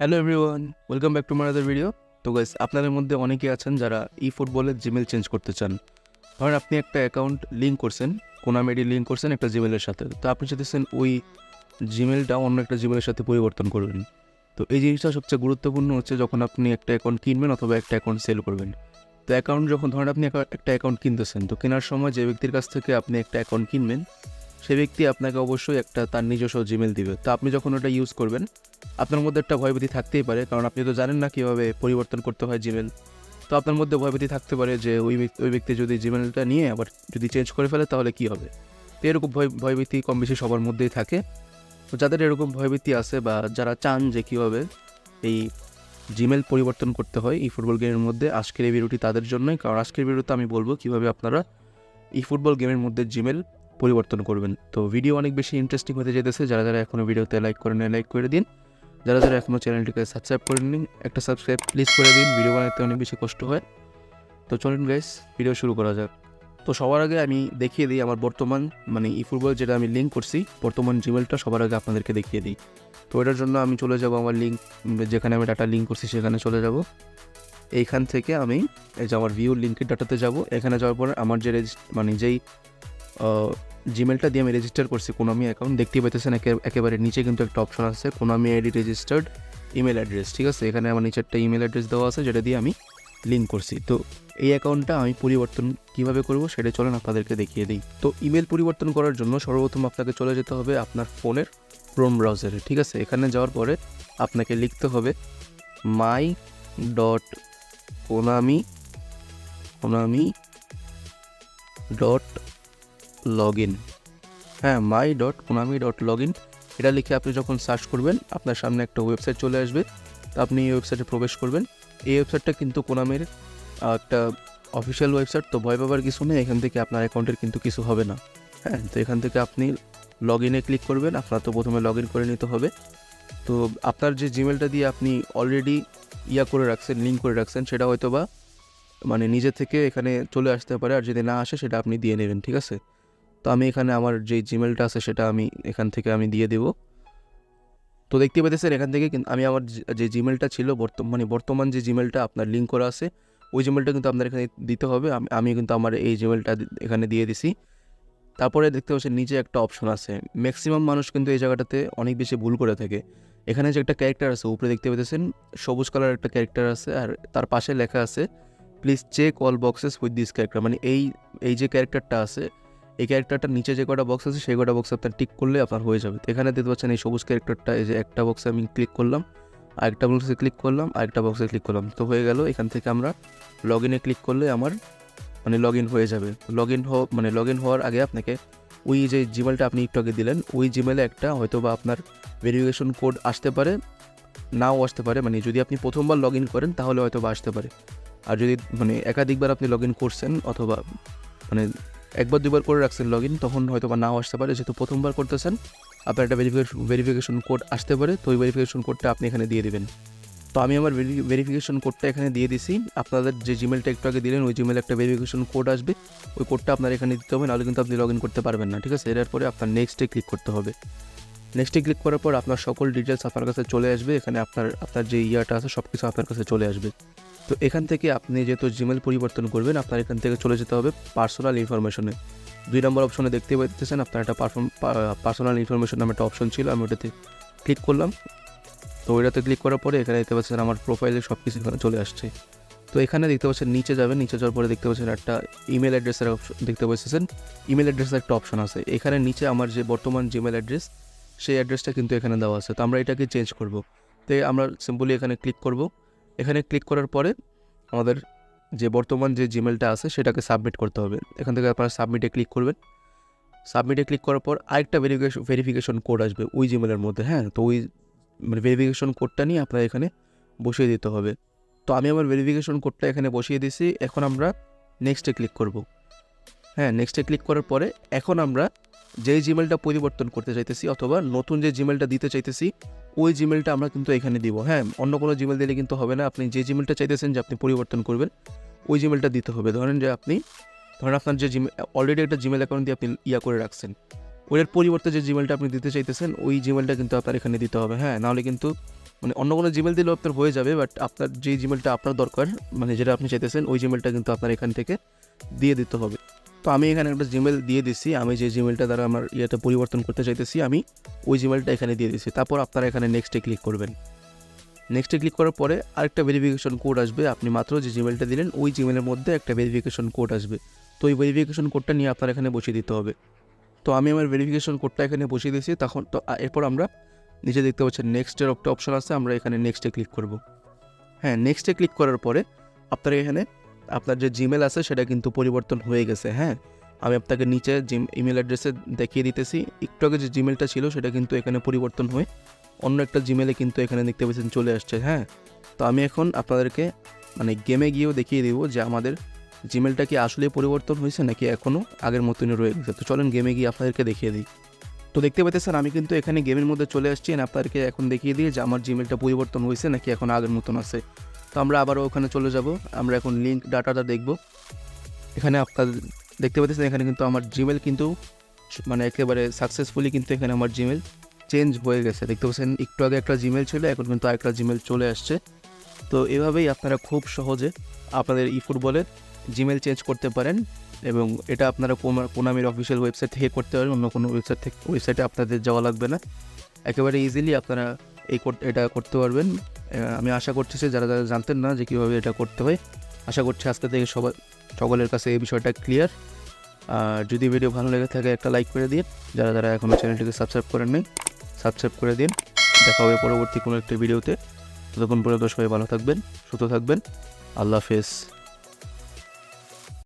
Hello everyone welcome back to my other video তো guys আপনাদের মধ্যে অনেকে আছেন যারা ই ফুটবলের জিমেল চেঞ্জ করতে চান। ধরেন আপনি একটা অ্যাকাউন্ট লিঙ্ক করছেন কোনামেডি লিঙ্ক করছেন একটা জিমেলের সাথে। তো আপনি চাইতেছেন ওই জিমেলটা অন্য একটা জিমেলের সাথে পরিবর্তন করবেন। তো এই জিনিসটা সবচেয়ে গুরুত্বপূর্ণ হচ্ছে যখন আপনি একটা অ্যাকাউন্ট কিনবেন অথবা একটা অ্যাকাউন্ট সেল করবেন। তো অ্যাকাউন্ট যখন, ধরেন আপনি একটা অ্যাকাউন্ট কিনতেছেন, তো কেনার সময় যে ব্যক্তির কাছ থেকে আপনি একটা অ্যাকাউন্ট কিনবেন, সে ব্যক্তি আপনাকে অবশ্যই একটা তার নিজস্ব জিমেল দিবে। তো আপনি যখন ওটা ইউজ করবেন আপনার মধ্যে একটা ভয়ভীতি থাকতেই পারে, কারণ আপনি তো জানেন না কীভাবে পরিবর্তন করতে হয় জিমেল তো আপনার মধ্যে ভয়ভীতি থাকতে পারে যে ওই ওই ব্যক্তি যদি জিমেলটা নিয়ে আবার যদি চেঞ্জ করে ফেলে তাহলে কী হবে? তো এরকম ভয়, ভয়ভীতি কম বেশি সবার মধ্যেই থাকে। তো যাদের এরকম ভয়ভীতি আছে বা যারা চান যে কীভাবে এই জিমেল পরিবর্তন করতে হয় এই ফুটবল গেমের মধ্যে, আজকের এই ভিডিওটি তাদের জন্যই, কারণ আজকের ভিডিওতে আমি বলব কীভাবে আপনারা এই ফুটবল গেমের মধ্যে জিমেল পরিবর্তন করবেন। তো ভিডিও অনেক বেশি ইন্টারেস্টিং হতে যেতেছে যারা যারা এখনও ভিডিওতে লাইক করে নেয় লাইক করে দিন। যারা যারা এখনও চ্যানেলটিকে সাবস্ক্রাইব করে নিন একটা সাবস্ক্রাইব প্লিজ করে দিন ভিডিও বানাতে অনেক বেশি কষ্ট হয়। তো চলুন গাইস ভিডিও শুরু করা যাক। তো সবার আগে আমি দেখিয়ে দিই আমার বর্তমান মানে ই ফুটবল যেটা আমি লিঙ্ক করছি, বর্তমান জিমেলটা সবার আগে আপনাদেরকে দেখিয়ে দিই। তো এটার জন্য আমি চলে যাব আমার লিঙ্ক যেখানে আমি ডাটা লিঙ্ক করছি সেখানে চলে যাব। এইখান থেকে আমি, এই যে আমার ভিউ লিঙ্কের ডাটাতে যাব। এখানে যাওয়ার পরে আমার যে মানে যেই জিমেলটা দিয়ে আমি রেজিস্টার করছি কোনামি অ্যাকাউন্ট দেখতেই পাইতেছেন একে- একেবারে নিচে কিন্তু একটা অপশন আছে Konami ID registered email address ঠিক আছে? এখানে আমার নিচে একটা ইমেল অ্যাড্রেস দেওয়া আছে, যেটা দিয়ে আমি লিঙ্ক করছি। তো এই অ্যাকাউন্টটা আমি পরিবর্তন কীভাবে করব সেটা চলেন আপনাদেরকে দেখিয়ে দিই। তো ইমেল পরিবর্তন করার জন্য সর্বপ্রথম আপনাকে চলে যেতে হবে আপনার ফোনের ক্রোম ব্রাউজারে ঠিক আছে? এখানে যাওয়ার পরে আপনাকে লিখতে হবে my dot Konami Konami dot log in হ্যাঁ my dot Konami dot log in এটা লিখে আপনি যখন সার্চ করবেন, আপনার সামনে একটা ওয়েবসাইট চলে আসবে। তা আপনি এই ওয়েবসাইটে প্রবেশ করবেন। এই ওয়েবসাইটটা কিন্তু কোনামির একটা অফিসিয়াল ওয়েবসাইট তো ভয় পাবার কিছু নেই, এখান থেকে আপনার অ্যাকাউন্টের কিন্তু কিছু হবে না। হ্যাঁ তো এখান থেকে আপনি লগ ইনে ক্লিক করবেন, আপনার তো প্রথমে লগ ইন করে নিতে হবে। তো আপনার যে জিমেলটা দিয়ে আপনি অলরেডি ইয়া করে রাখছেন লিঙ্ক করে রাখছেন, সেটা হয়তো বা মানে নিজে থেকে এখানে চলে আসতে পারে, আর যদি না আসে, সেটা আপনি দিয়ে নেবেন, ঠিক আছে? তো আমি এখানে আমার যে জিমেলটা আছে সেটা আমি এখান থেকে আমি দিয়ে দেব। তো দেখতে পাচ্ছেন এখান থেকে আমি আমার যে- জিমেলটা ছিল বর্তমান মানে বর্তমান যে জিমেলটা আপনার লিঙ্ক করা আছে, ওই জিমেলটা কিন্তু আপনার এখানে দিতে হবে। আমি আমি কিন্তু আমার এই জিমেলটা এখানে দিয়ে দিছি। তারপরে দেখতে পাচ্ছেন নিচে একটা অপশন আছে। ম্যাক্সিমাম মানুষ কিন্তু এই জায়গাটাতে অনেক বেশি ভুল করে থাকে। এখানে যে একটা ক্যারেক্টার আছে, উপরে দেখতে পেতেছেন সবুজ কালার একটা ক্যারেক্টার আছে আর তার পাশে লেখা আছে please check all boxes with this character মানে এই এই যে ক্যারেক্টারটা আছে এই ক্যারেক্টারটার নিচে যে কটা বক্স আছে, সেই কটা বক্স আপনার টিক করলে আপনার হয়ে যাবে। এখানে দেখতে পাচ্ছেন এই সবুজ ক্যারেক্টারটা এই যে একটা বক্সে আমি ক্লিক করলাম, আরেকটা বক্সে ক্লিক করলাম, আরেকটা বক্সে ক্লিক করলাম। তো হয়ে গেল, এখান থেকে আমরা লগ ইনে ক্লিক করলে আমার মানে লগ ইন হয়ে যাবে। লগ ইন মানে লগ ইন হওয়ার আগে আপনাকে ওই যে জিমেলটা আপনি একটু আগে দিলেন, ওই জিমেলে একটা হয়তো বা আপনার ভেরিফিকেশন কোড আসতে পারে, নাও আসতে পারে। মানে যদি আপনি প্রথমবার লগ ইন করেন, তাহলে হয়তো বা আসতে পারে। আর যদি মানে একাধিকবার আপনি লগ ইন করছেন, অথবা মানে একবার দুবার করে রাখছেন লগ ইন তখন হয়তো বা নাও আসতে পারে। যেহেতু প্রথমবার করতেছেন, আপনার একটা ভেরিফিকেশন ভেরিফিকেশন কোড আসতে পারে, তো ওই ভেরিফিকেশন কোডটা আপনি এখানে দিয়ে দেবেন। তো আমি আমার ভেরিফিকেশন কোডটা এখানে দিয়ে দিছি। আপনাদের যে জিমেলটা একটু আগে দিলেন, ওই জিমেলে একটা ভেরিফিকেশন কোড আসবে। ওই কোডটা আপনার এখানে দিতে হবে, নাহলে কিন্তু আপনি লগ ইন করতে পারবেন না, ঠিক আছে? এর পরে আপনার নেক্সটে ক্লিক করতে হবে। নেক্সটে ক্লিক করার পর আপনার সকল ডিটেলস আপনার কাছে চলে আসবে। এখানে আপনার আপনার যে ইয়াটা আছে সব কিছু আপনার কাছে চলে আসবে। তো এখান থেকে আপনি যেহেতু জিমেল পরিবর্তন করবেন, আপনার এখান থেকে চলে যেতে হবে পার্সোনাল ইনফরমেশনে দুই নম্বর অপশনে দেখতে পাচ্ছেন, আপনার একটা পারফর্ম পার্সোনাল ইনফরমেশন নামে একটা অপশন ছিল, আমি ওটাতে ক্লিক করলাম। তো ওইটাতে ক্লিক করার পরে এখানে দেখতে পাচ্ছেন আমার প্রোফাইলে সব কিছু এখানে চলে আসছে। তো এখানে দেখতে পাচ্ছেন নিচে যাবেন, নিচে যাওয়ার পরে দেখতে পাচ্ছেন একটা ইমেল অ্যাড্রেসের অপশন দেখতে পাচ্ছেন ইমেল অ্যাড্রেসের একটা অপশন আছে। এখানে নিচে আমার যে বর্তমান জিমেল অ্যাড্রেস সেই অ্যাড্রেসটা কিন্তু এখানে দেওয়া আছে। তো আমরা এটাকে চেঞ্জ করব। তো আমরা সিম্পলি এখানে ক্লিক করব। এখানে ক্লিক করার পরে আমাদের যে বর্তমান যে জিমেলটা আছে সেটাকে সাবমিট করতে হবে। এখান থেকে আপনারা সাবমিটে ক্লিক করবেন। সাবমিটে ক্লিক করার পর আরেকটা ভেরিফিকেশন ভেরিফিকেশন কোড আসবে ওই জিমেলের মধ্যে হ্যাঁ? তো ওই মানে ভেরিফিকেশন কোডটা নিয়ে আপনার এখানে বসিয়ে দিতে হবে। তো আমি আমার ভেরিফিকেশন কোডটা এখানে বসিয়ে দিয়েছি। এখন আমরা নেক্সটে ক্লিক করব। হ্যাঁ নেক্সটে ক্লিক করার পরে এখন আমরা যেই জিমেলটা পরিবর্তন করতে চাইতেছি অথবা নতুন যে জিমেলটা দিতে চাইতেছি ওই জিমেলটা আমরা কিন্তু এখানে দিব হ্যাঁ? অন্য কোনো জিমেল দিলে কিন্তু হবে না। আপনি যে জিমেলটা চাইতেছেন যে আপনি পরিবর্তন করবেন, ওই জিমেলটা দিতে হবে। ধরেন যে আপনি, ধরেন আপনার যে জিমেল অলরেডি একটা জিমেল অ্যাকাউন্ট দিয়ে আপনি ইয়া করে রাখছেন। ওইটার পরিবর্তে যে জিমেলটা আপনি দিতে চাইতেছেন, ওই জিমেলটা কিন্তু আপনার এখানে দিতে হবে হ্যাঁ? নাহলে কিন্তু মানে অন্য কোনো জিমেল দিলেও আপনার হয়ে যাবে বাট আপনার যে জিমেলটা আপনার দরকার মানে যেটা আপনি চাইতেছেন, ওই জিমেলটা কিন্তু আপনার এখান থেকে দিয়ে দিতে হবে। তো আমি এখানে একটা জিমেল দিয়ে দিছি। আমি যে জিমেলটা দ্বারা আমার ইয়েটা পরিবর্তন করতে চাইতেছি, আমি ওই জিমেলটা এখানে দিয়ে দিছি। তারপর আপনারা এখানে নেক্সটে ক্লিক করবেন। নেক্সটে ক্লিক করার পরে আরেকটা ভেরিফিকেশন কোড আসবে। আপনি মাত্র যে জিমেলটা দিলেন, ওই জিমেলের মধ্যে একটা ভেরিফিকেশন কোড আসবে। তো ওই ভেরিফিকেশন কোডটা নিয়ে আপনার এখানে বসিয়ে দিতে হবে। তো আমি আমার ভেরিফিকেশন কোডটা এখানে বসিয়ে দিয়েছি। তখন তো এরপর আমরা নিচে দেখতে পাচ্ছেন নেক্সটের একটা অপশন আছে। আমরা এখানে নেক্সটে ক্লিক করব। হ্যাঁ নেক্সটে ক্লিক করার পরে আপনার এখানে আপনার যে জিমেল আছে সেটা কিন্তু পরিবর্তন হয়ে গেছে হ্যাঁ? আমি আপনাকে নিচে জিম ইমেল অ্যাড্রেসে দেখিয়ে দিতেছি। একটু আগে যে জিমেলটা ছিল সেটা কিন্তু এখানে পরিবর্তন হয়ে অন্য একটা জিমেলে কিন্তু এখানে দেখতে পাচ্ছেন চলে আসছে হ্যাঁ? তো আমি এখন আপনাদেরকে মানে গেমে গিয়েও দেখিয়ে দিব যে আমাদের জিমেলটা কি আসলে পরিবর্তন হয়েছে নাকি এখনও আগের মতনই রয়ে গেছে। তো চলেন গেমে গিয়ে আপনাদেরকে দেখিয়ে দিই। তো দেখতে পাচ্ছেন আমি কিন্তু এখানে গেমের মধ্যে চলে আসছি। and আপনাদেরকে এখন দেখিয়ে দিই যে আমার জিমেলটা পরিবর্তন হয়েছে নাকি এখন আগের মতন আছে। তো আমরা আবারও ওখানে চলে যাব। আমরা এখন লিঙ্ক ডাটাটা দেখব। এখানে আপনার দেখতে পাচ্ছেন, এখানে কিন্তু আমার জিমেল কিন্তু মানে একেবারে সাকসেসফুলি কিন্তু এখানে আমার জিমেল চেঞ্জ হয়ে গেছে। দেখতে পাচ্ছেন, একটু আগে একটা জিমেল ছিল, এখন কিন্তু আরেকটা জিমেল চলে আসছে। তো এভাবেই আপনারা খুব সহজে আপনাদের ই ফুটবলে জিমেল চেঞ্জ করতে পারেন এবং এটা আপনারা কোনা- কোনামির অফিসিয়াল ওয়েবসাইট থেকে করতে পারেন, অন্য কোনো ওয়েবসাইট থেকে ওয়েবসাইটে আপনাদের যাওয়া লাগবে না। একেবারে ইজিলি আপনারা এই এটা করতে পারবেন। আমি আশা করছি যে যারা যারা জানতেন না যে কীভাবে এটা করতে হয়, আশা করছি আজকে থেকে সবাই, সকলের কাছে এই বিষয়টা ক্লিয়ার আর যদি ভিডিও ভালো লেগে থাকে, একটা লাইক করে দিন। যারা যারা এখনও চ্যানেলটিকে সাবস্ক্রাইব করেন নাই সাবস্ক্রাইব করে দিন। দেখা হবে পরবর্তী কোনো একটা ভিডিওতে ততক্ষণ পর্যন্ত সবাই ভালো থাকবেন, সুস্থ থাকবেন। আল্লাহ হাফেজ।